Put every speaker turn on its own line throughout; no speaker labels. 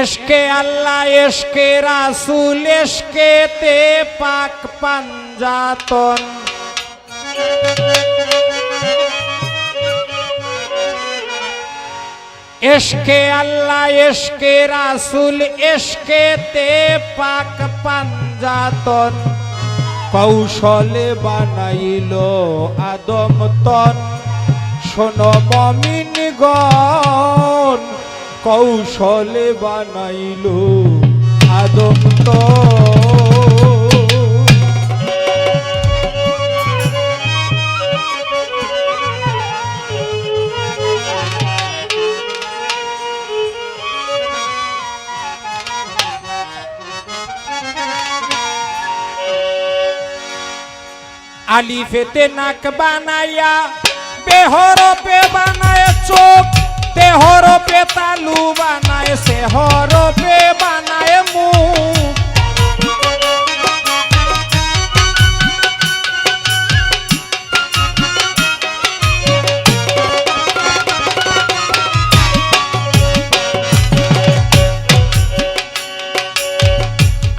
SK Allah, এসকে রাসুল, এসকে তে পাক পাঞ্জাতন। এসকে আল্লাহ, এসকে রাসুল, এসকে তে পাক পাঞ্জাতন। কৌশলে বানাইল আদম তন। শোনো মমিন গণ কৌশলে বানাইল আদম তন আলিফেতে নাক বানাইয়া বেহরপে বানায় চোখ। তেহরপে তালু বানায় সেহরপে বানায় মুখ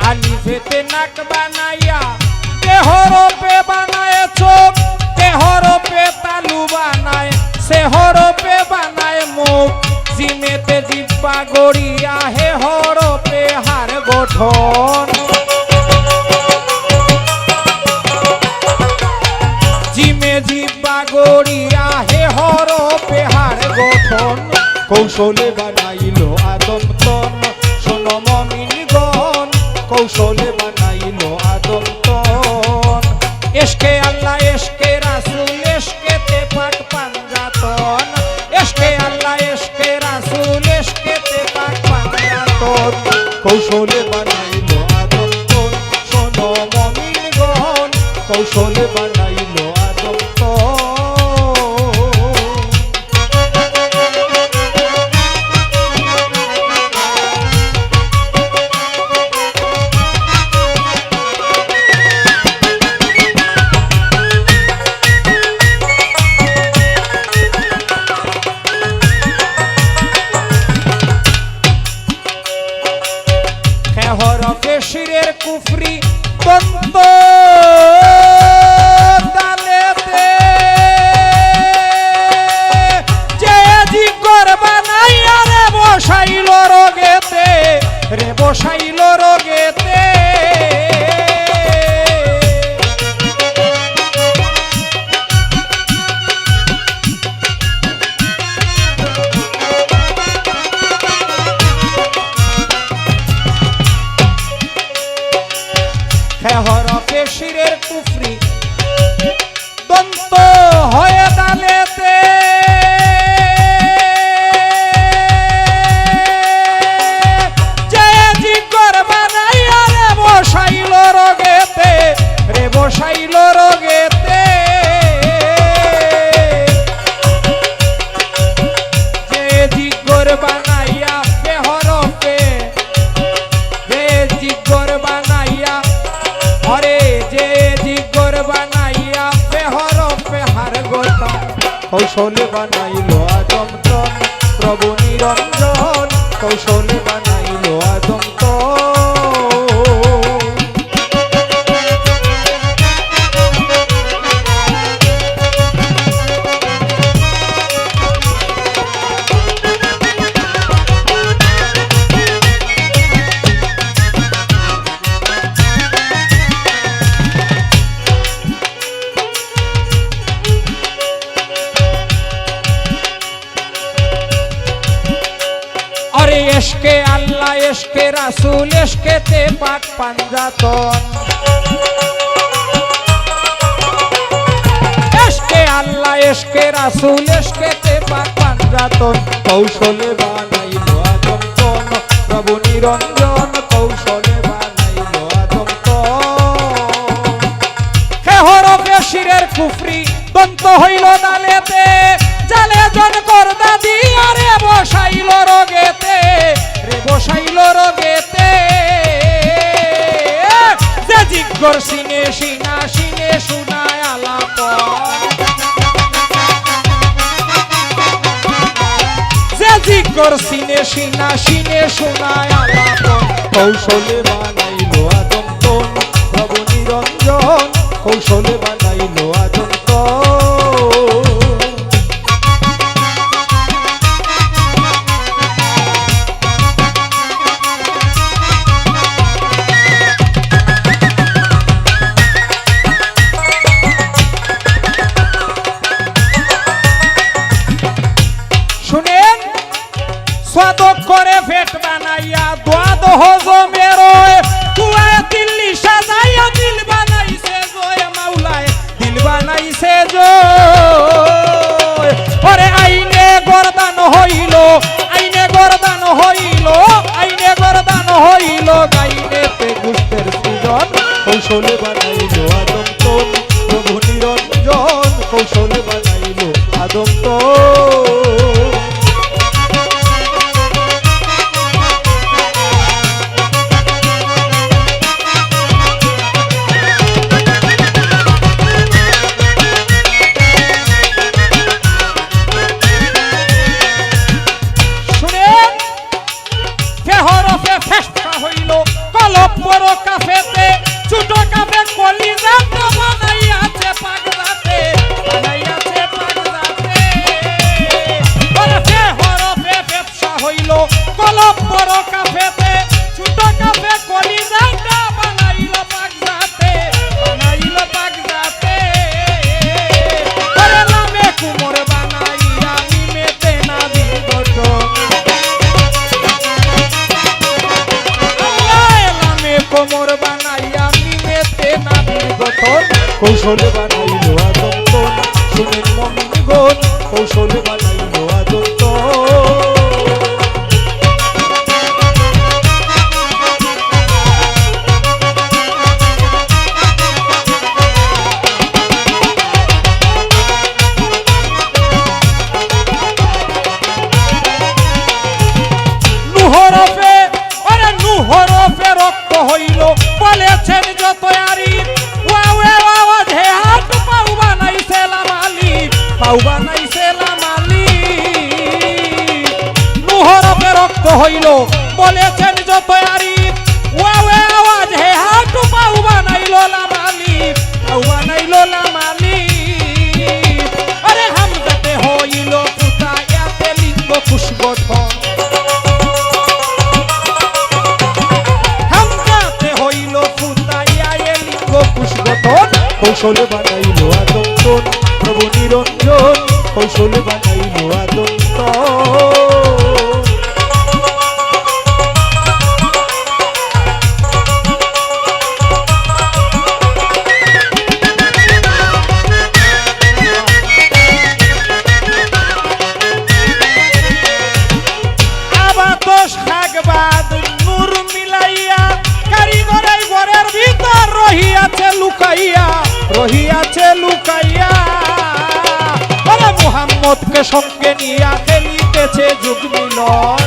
আলিফেতে নাক বানাইয়া দেহরপে বানায় চোখ দেহরপে তালু বানায় সেহরপে বানায় মুখ জিমেতে জিব্বা গড়িয়া হে হরপে হার গঠন। জিমে জিব্বা গড়িয়া হে হরপে হার গঠন। কৌশলে বানাইল আদম তন শোনো মমিন গণ। কৌশলে বানাইল আদম তন। এসকে কৌশলে বানাইল আদম শোনো মমিন গণ কৌশলে বানাইল রে বসাইল রোগেতে কৌশলে বানাইল তন প্রভু নিরঞ্জন কৌশলে বানাইল এসকে রাসুল এসকে তে পাক পাঞ্জাতন এসকে আল্লাহ এসকে রাসুল এসকে তে পাক পাঞ্জাতন কৌশলে বানাইল আদম প্রভু নিরঞ্জন কৌশলে বানাইল আদম হে হরফে শিরের কুফরি, দন্ত হইল দালেতে জালে জন করদা দিয়া রে বসাইল রোগেতে জিজ্ঞর সিনে, সিনা, সিনে শুনায় আলাপ। জিকর সিনে, সিনা, সিনে আলাপ।
কৌশলে বানাইলো আদম কৌশলে বানাইলো
স্বাদক করে ফেট বানাইয়া দ্বাদ হজমের তুয়ায় দিল্লি সাজাইয়া দিল বানাইছে জয় মাওলায়, দিল বানাইছে জয়। আইনে গরদান হইল, আইনে গরদান হইল, আইনে গরদান হইল গাইনেতে গুস্তের সুজন,
কৌশলে বানাইলো আদন্তন প্রভু নিরঞ্জন, কৌশলে বানাইলো আদন্তন
শুনেন বড় কাফেতে ছোট কাফে কলিজাত বানাইল পাগরাতে বানাইল পাগরাতে ওরে নামে কুমোর বানাইয়া নিমেতে না দিন নামে কোমর বানাইয়া নিমেতে নাবির গঠন
কৌশলে বানাইলো আদন্তন শুনেন মমিনগণ কৌশলে বানাইলো
পাউ বানাইছে লামালি নুহরফে রক্ত হইল বলেছেন যত আরি
কৌশলে বানাইলো আদন্তন প্রভু নিরঞ্জন কৌশলে বানাইলো আদন্তন
মুহাম্মদকে সঙ্গে নিয়া খেলিতেছে যুগ মিলন।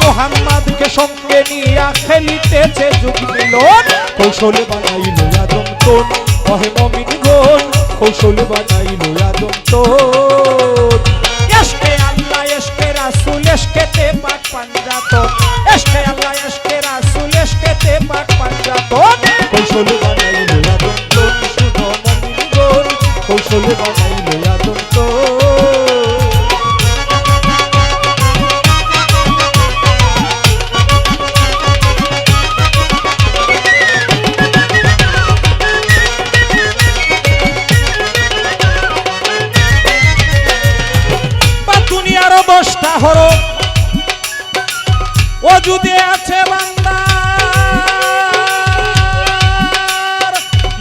মুহাম্মদকে সঙ্গে নিয়া খেলিতেছে যুগ মিলন।
কৌশলে বানাইলো আদন্তন অহে মমিনগণ কৌশলে বানাইলো আদন্তন
এসকে আল্লাহ, এসকে রাসূল, এসকে তে পাক পাঞ্জাতন। এসকে আল্লাহ, এসকে রাসূল পাক
কৌশলে বানাইলো কৌশলে বানাইলো
দুনিয়ারও দশটা হরফ ও যদি আছে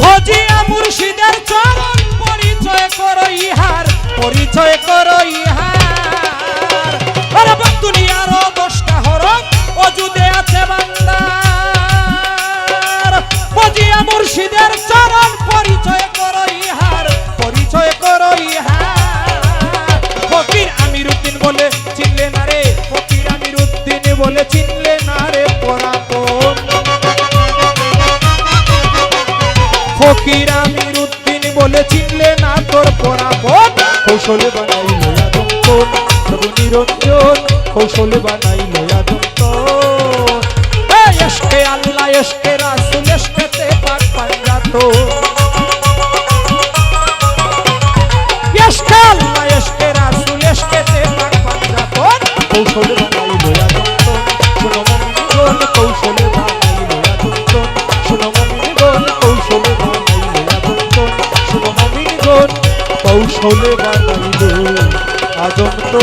ভজিয়া মুর্শিদের চরণ করো ইহার পরিচয় করো ইহার আরে বা দুনিয়ারও দশটা হরফ ও যদি আছে বান্দার। ভজিয়া মুর্শিদের চরণ, পরিচয় করো ইহার পরিচয় করো ইহার ফকির আমির উদ্দিন বলে চিনলে না রে, ফকির আমির উদ্দিন বলে চিনলে না রে পরাপন ফকির আমির বলে চিনলে না তোর পরাপদ
কৌশলে বানাইলো কোন প্রভু নিরঞ্জন, কৌশলে বানাই লয়া
এই এসকে আল্লাহ, এসকে রাসুল এসকে তে পাক পাঞ্জাতো
কৌশলে বানাইল আদন্ত